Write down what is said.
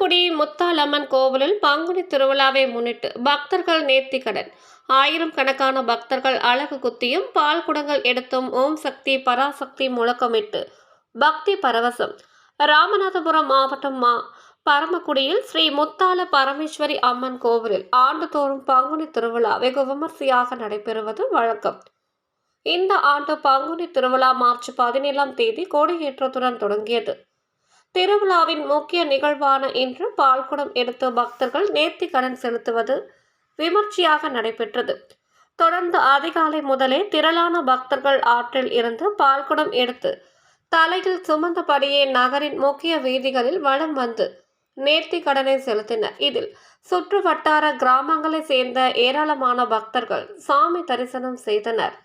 தூத்துக்குடி முத்தாலம்மன் கோவிலில் பங்குனி திருவிழாவை முன்னிட்டு பக்தர்கள் நேர்த்திக்கடன் ஆயிரம் கணக்கான பக்தர்கள் அழகு குத்தியும் பால் குடங்கள் எடுத்தும் ஓம் சக்தி பராசக்தி முழக்கமிட்டு பக்தி பரவசம். ராமநாதபுரம் மாவட்டம் மா பரமக்குடியில் ஸ்ரீ முத்தால பரமேஸ்வரி அம்மன் கோவிலில் ஆண்டுதோறும் பங்குனி திருவிழா வெகு விமர்சையாக நடைபெறுவது வழக்கம். இந்த ஆண்டு பங்குனி திருவிழா மார்ச் பதினேழாம் தேதி கொடியேற்றத்துடன் தொடங்கியது. திருவிழாவின் முக்கிய நிகழ்வான இன்று பால்குடம் எடுத்த பக்தர்கள் நேர்த்திக்கடன் செலுத்துவது விமர்சையாக நடைபெற்றது. தொடர்ந்து அதிகாலை முதலே திரளான பக்தர்கள் ஆற்றில் இருந்து பால்குடம் எடுத்து தலையில் சுமந்தபடியே நகரின் முக்கிய வீதிகளில் வலம் வந்து நேர்த்தி கடனை செலுத்தினர். இதில் சுற்று வட்டார கிராமங்களைச் சேர்ந்த ஏராளமான பக்தர்கள் சாமி தரிசனம் செய்தனர்.